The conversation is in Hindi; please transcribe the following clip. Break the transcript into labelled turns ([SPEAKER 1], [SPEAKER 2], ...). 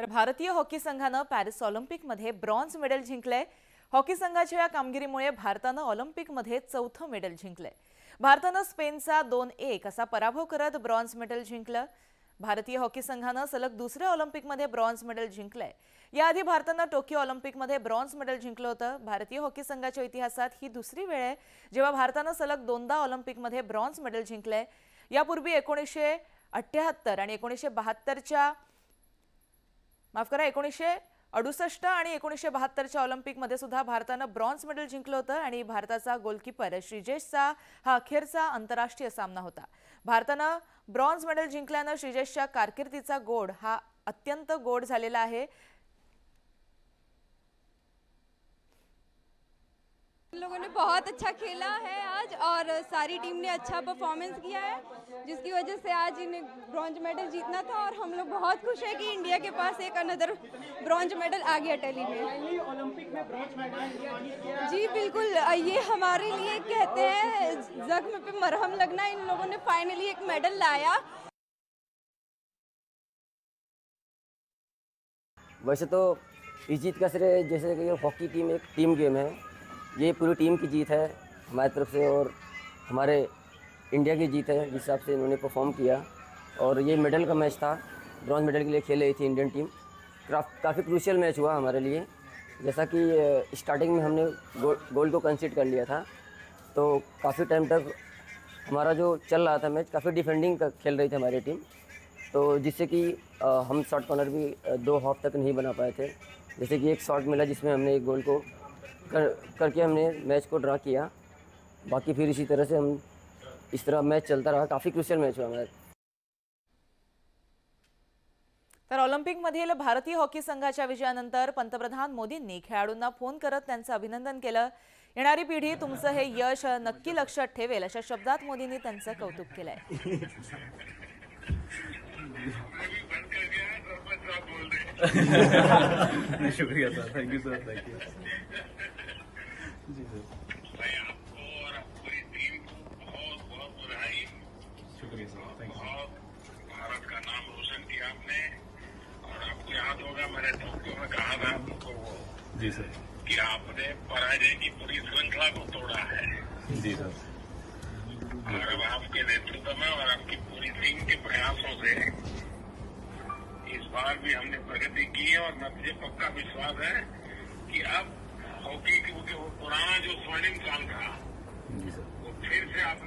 [SPEAKER 1] तर भारतीय हॉकी संघानं पॅरिस ऑलिम्पिकमध्ये ब्रॉन्झ मेडल जिंकलंय. हॉकी संघाच्या या कामगिरीमुळे भारतानं ऑलिम्पिकमध्ये चौथं मेडल जिंकलंय. भारतानं स्पेनचा दोन एक असा पराभव करत ब्रॉन्झ मेडल जिंकलं. भारतीय हॉकी संघानं सलग दुसऱ्या ऑलिम्पिकमध्ये ब्रॉन्झ मेडल जिंकलंय. याआधी भारतानं टोकियो ऑलिम्पिकमध्ये ब्रॉन्झ मेडल जिंकलं होतं. भारतीय हॉकी संघाच्या इतिहासात ही दुसरी वेळ आहे जेव्हा भारतानं सलग दोनदा ऑलिम्पिकमध्ये ब्रॉन्झ मेडल जिंकलंय. यापूर्वी एकोणीसशे अठ्ठ्याहत्तर आणि एकोणीसशे बहात्तरच्या माफ करा एकोणीसशे अडुसष्ट आणि एकोणीसशे बहात्तरच्या ऑलिम्पिकमध्ये सुद्धा भारतानं ब्रॉन्झ मेडल जिंकलं होतं आणि भारताचा गोलकीपर श्रीजेशचा हा अखेरचा आंतरराष्ट्रीय सामना होता. भारतानं ब्रॉन्झ मेडल जिंकल्यानं श्रीजेशच्या कारकिर्दीचा गोड हा अत्यंत गोड झालेला आहे.
[SPEAKER 2] लोगों ने बहुत अच्छा खेला है आज और सारी टीम ने अच्छा परफॉर्मेंस किया है जिसकी वजह से आज इन्हें ब्रॉन्ज मेडल जीतना था और हम लोग बहुत खुश है कि इंडिया के पास एक अनदर ब्रॉन्ज मेडल आ गया टैली में।
[SPEAKER 3] ओलंपिक में ब्रॉन्ज मेडल इंडिया जीत गया।
[SPEAKER 2] जी बिल्कुल ये हमारे लिए कहते हैं जख्म पे मरहम लगना इन लोगों ने फाइनली एक मेडल लाया।
[SPEAKER 4] वैसे तो इस जीत का श्रेय जैसे कि हॉकी टीम एक टीम गेम है। ये पूरी टीम की जीत है, हमारी तरफ़ से और हमारे इंडिया की जीत है, जिस हिसाब से इन्होंने परफॉर्म किया। और ये मेडल का मैच था ब्रॉन्ज मेडल के लिए खेल रही थी इंडियन टीम काफ़ी क्रूशियल मैच हुआ हमारे लिए। जैसा कि स्टार्टिंग में हमने गोल को कंसीड कर लिया था तो काफ़ी टाइम तक हमारा जो चल रहा था मैच काफ़ी डिफेंडिंग का खेल रही थी हमारी टीम तो जिससे कि हम शॉर्ट कॉर्नर भी दो हाफ़ तक नहीं बना पाए थे। जैसे कि एक शॉट मिला जिसमें हमने एक गोल को कर करके हमने मैच को ड्रा किया। बाकी फिर इसी तरह से हम इस तरह मैच चलता रहा। काफ़ी क्रुशियल मैच हुआ हमारा।
[SPEAKER 1] तर ऑलिम्पिकमधील भारतीय हॉकी संघाच्या विजयानंतर पंतप्रधान मोदींनी खेळाडूंना फ़ोन करत त्यांचं अभिनंदन केलं. येणारी पिढी तुमचं हे यश नक्की लक्षात ठेवेल अशा शब्दात मोदींनी त्यांचं कौतुक केलंय.
[SPEAKER 5] शुक्रिया sir. Thank you sir thank you ji sir
[SPEAKER 6] मैं आपको और पूरी टीम को बहुत बहुत बधाई
[SPEAKER 5] सर थैंक यू
[SPEAKER 6] बहुत भारत का नाम रोशन किया आपने। और आपको याद होगा मैंने टोक्यो में कहा था आपको वो
[SPEAKER 5] जी सर।
[SPEAKER 6] कि आपने पराजय की पूरी श्रृंखला को तोड़ा है।
[SPEAKER 5] जी सर।
[SPEAKER 6] और अब आपके नेतृत्व में और आपकी पूरी टीम के प्रयासों से इस बार भी हमने प्रगति की है और मुझे पक्का विश्वास है कि अब हॉकी क्योंकि वो पुराना जो स्वर्णिम काल था वो फिर से आप